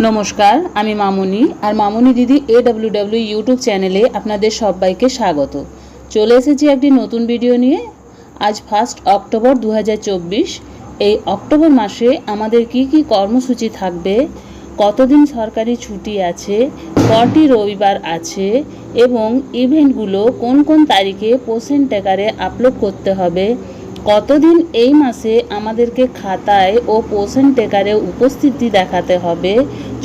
নমস্কার, আমি মামুনি আর মামুনি দিদি এ ডাব্লিউ ডাব্লিউ ইউটিউব চ্যানেলে আপনাদের সবাইকে স্বাগত। চলে এসেছি একটি নতুন ভিডিও নিয়ে। আজ ফার্স্ট অক্টোবর দু হাজার চব্বিশ, এই অক্টোবর মাসে আমাদের কি কি কর্মসূচি থাকবে, কতদিন সরকারি ছুটি আছে, কটি রবিবার আছে, এবং ইভেন্টগুলো কোন কোন তারিখে পোষেন টেকারে আপলোড করতে হবে কতদিন এই মাসে আমাদেরকে খাতায় ও পোষণ টেকারে উপস্থিতি দেখাতে হবে,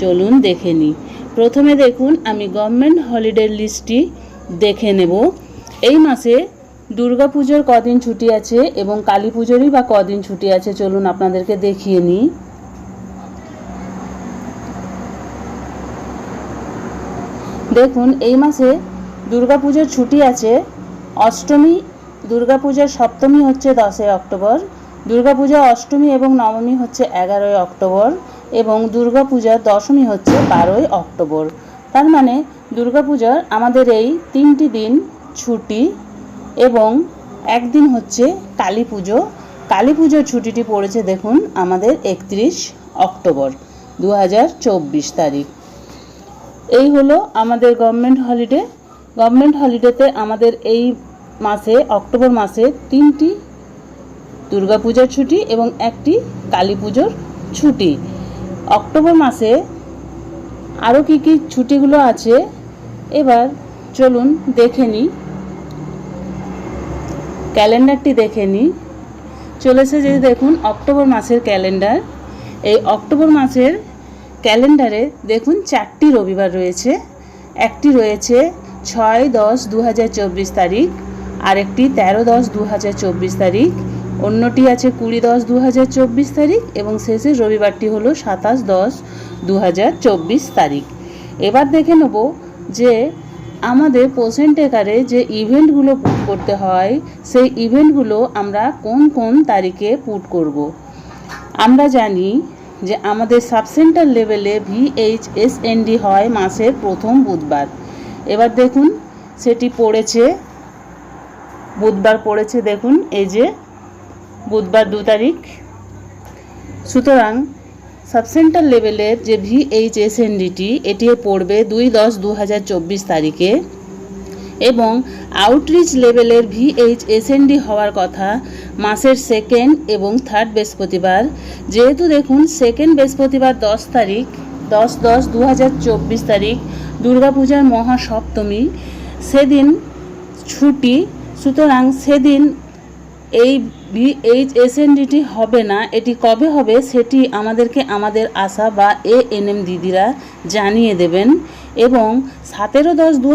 চলুন দেখে নিই। প্রথমে দেখুন, আমি গভর্নমেন্ট হলিডে লিস্টটি দেখে নেব। এই মাসে দুর্গাপুজোর কদিন ছুটি আছে এবং কালী পুজোরই বা কদিন ছুটি আছে, চলুন আপনাদেরকে দেখিয়ে নিই। দেখুন, এই মাসে দুর্গাপুজোর ছুটি আছে অষ্টমী দুর্গাপূজার সপ্তমী হচ্ছে দশই অক্টোবর, দুর্গাপূজা অষ্টমী এবং নবমী হচ্ছে এগারোই অক্টোবর এবং দুর্গাপূজার দশমী হচ্ছে বারোই অক্টোবর। তার মানে দুর্গাপূজার আমাদের এই তিনটি দিন ছুটি এবং একদিন হচ্ছে কালী পুজো। কালী পুজোর ছুটিটি পড়েছে দেখুন আমাদের একত্রিশ অক্টোবর দু হাজার চব্বিশ তারিখ। এই হলো আমাদের গভর্নমেন্ট হলিডে। গভর্নমেন্ট হলিডেতে আমাদের এই মাসে, অক্টোবর মাসে তিনটি দুর্গাপূজার ছুটি এবং একটি কালী পুজোর ছুটি। অক্টোবর মাসে আরও কী কী ছুটিগুলো আছে? এবার চলুন দেখে নিই। ক্যালেন্ডারটি দেখে নিই। চলেছে যে দেখুন অক্টোবর মাসের ক্যালেন্ডার, এই অক্টোবর মাসের ক্যালেন্ডারে দেখুন চারটি রবিবার রয়েছে। একটি রয়েছে ছয় দশ দু তারিখ আরেকটি তেরো দশ দু হাজার চব্বিশ তারিখ, অন্যটি আছে কুড়ি দশ দু হাজার চব্বিশ তারিখ এবং শেষের রবিবারটি হলো সাতাশ দশ দু হাজার চব্বিশ তারিখ এবার দেখে নেব যে আমাদের পোষণ টেকারে যে ইভেন্টগুলো পুট করতে হয়, সেই ইভেন্টগুলো আমরা কোন কোন তারিখে পুট করব। আমরা জানি যে আমাদের সাবসেন্টার লেভেলে ভিএইচ এস এনডি হয় মাসের প্রথম বুধবার এবার দেখুন, সেটি পড়েছে বুধবার পড়েছে দেখুন, এই যে বুধবার দু তারিখ। সুতরাং সাবসেন্টার লেভেলের যে ভিএইচএসএনডিটি এটি পড়বে দুই দশ দু তারিখে। এবং আউটরিচ লেভেলের ভিএইচএসএনডি হওয়ার কথা মাসের সেকেন্ড এবং থার্ড বৃহস্পতিবার। যেহেতু দেখুন সেকেন্ড বৃহস্পতিবার দশ তারিখ, দশ দশ দু তারিখ, দুর্গাপূজার মহাসপ্তমী। সেদিন ছুটি সুতরাং সেদিন এই এইচ এসএনডিটি হবে না, এটি কবে হবে সেটি আমাদেরকে আমাদের আশা বা এ এনএম দিদিরা জানিয়ে দেবেন। এবং সতেরো দশ দু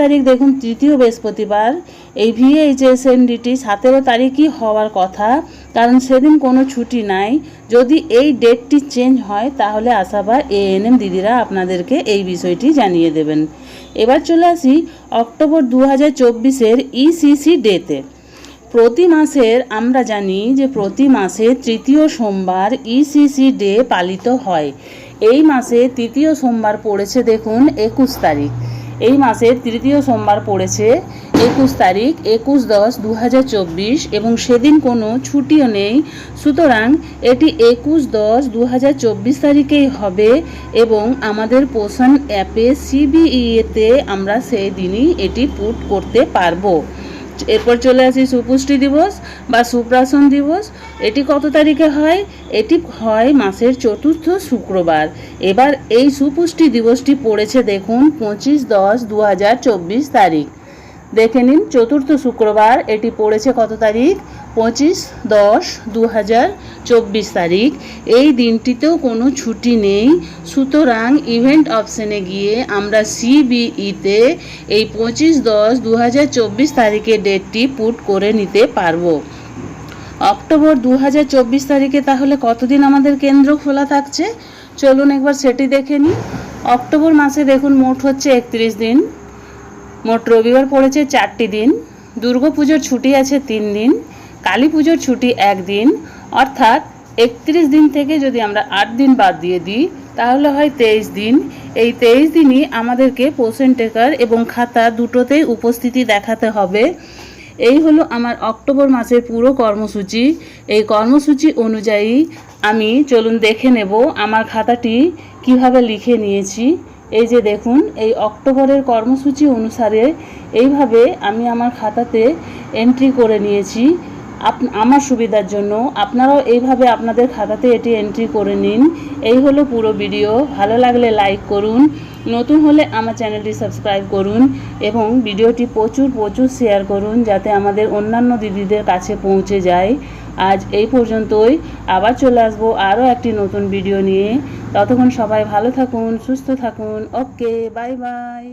তারিখ, দেখুন, তৃতীয় বৃহস্পতিবার, এই ভিএইচএসএনডিটি সতেরো তারিখই হওয়ার কথা, কারণ সেদিন কোনো ছুটি নাই। যদি এই ডেটটি চেঞ্জ হয়, তাহলে আশাবার এএনএম দিদিরা আপনাদেরকে এই বিষয়টি জানিয়ে দেবেন। এবার চলে আসি অক্টোবর দু হাজার চব্বিশের ইসিসি ডেতে। প্রতি মাসের আমরা জানি যে প্রতি মাসে তৃতীয় সোমবার ইসিসি ডে পালিত হয়। এই মাসে তৃতীয় সোমবার পড়েছে দেখুন একুশ তারিখ। এই মাসের তৃতীয় সোমবার পড়েছে একুশ তারিখ, একুশ দশ দু এবং সেদিন কোনো ছুটিও নেই। সুতরাং এটি একুশ দশ দু তারিখেই হবে এবং আমাদের পোষণ অ্যাপে সিবিইতে আমরা সেই দিনই এটি পুট করতে পারব। এরপর চলে আসি সুপুষ্টি দিবস বা সুপ্রাসন দিবস। এটি কত তারিখে হয়? এটি হয় মাসের চতুর্থ শুক্রবার। এবার এই সুপুষ্টি দিবসটি পড়েছে দেখুন পঁচিশ দশ দু তারিখ। দেখে নিন, চতুর্থ শুক্রবার, এটি পড়েছে কত তারিখ? পঁচিশ দশ দু হাজার তারিখ। এই দিনটিতেও কোনো ছুটি নেই। সুতরাং ইভেন্ট অপশানে গিয়ে আমরা সিবিইতে এই পঁচিশ দশ দু তারিখের ডেটটি পুট করে নিতে পারব। অক্টোবর দু হাজার চব্বিশ তারিখে তাহলে কতদিন আমাদের কেন্দ্র খোলা থাকছে? চলুন একবার সেটি দেখে নিই। অক্টোবর মাসে দেখুন মোট হচ্ছে একত্রিশ দিন। মোট রবিবার পড়েছে চারটি দিন। দুর্গাপুজোর ছুটি আছে তিন দিন। কালী পুজোর ছুটি একদিন অর্থাৎ একত্রিশ দিন থেকে যদি আমরা আট দিন বাদ দিয়ে দিই, তাহলে হয় তেইশ দিন। এই তেইশ দিনই আমাদেরকে পোষণ টেকার এবং খাতা দুটোতেই উপস্থিতি দেখাতে হবে। এই হলো আমার অক্টোবর মাসের পুরো কর্মসূচি। এই কর্মসূচি অনুযায়ী আমি চলুন দেখে নেব আমার খাতাটি কীভাবে লিখে নিয়েছি। এই যে দেখুন, এই অক্টোবরের কর্মসূচি অনুসারে এইভাবে আমি আমার খাতাতে এন্ট্রি করে নিয়েছি। আপ, আমার সুবিধার জন্য আপনারাও এইভাবে আপনাদের খাতাতে এটি এন্ট্রি করে নিন। এই হলো পুরো ভিডিও ভালো লাগলে লাইক করুন। নতুন হলে আমার চ্যানেলটি সাবস্ক্রাইব করুন এবং ভিডিওটি প্রচুর প্রচুর শেয়ার করুন যাতে আমাদের অন্যান্য দিদিদের কাছে পৌঁছে যায়। আজ এই পর্যন্তই। আবার চলে আসব আরও একটি নতুন ভিডিও নিয়ে। ততক্ষণ সবাই ভালো থাকুন, সুস্থ থাকুন। Okay, bye bye.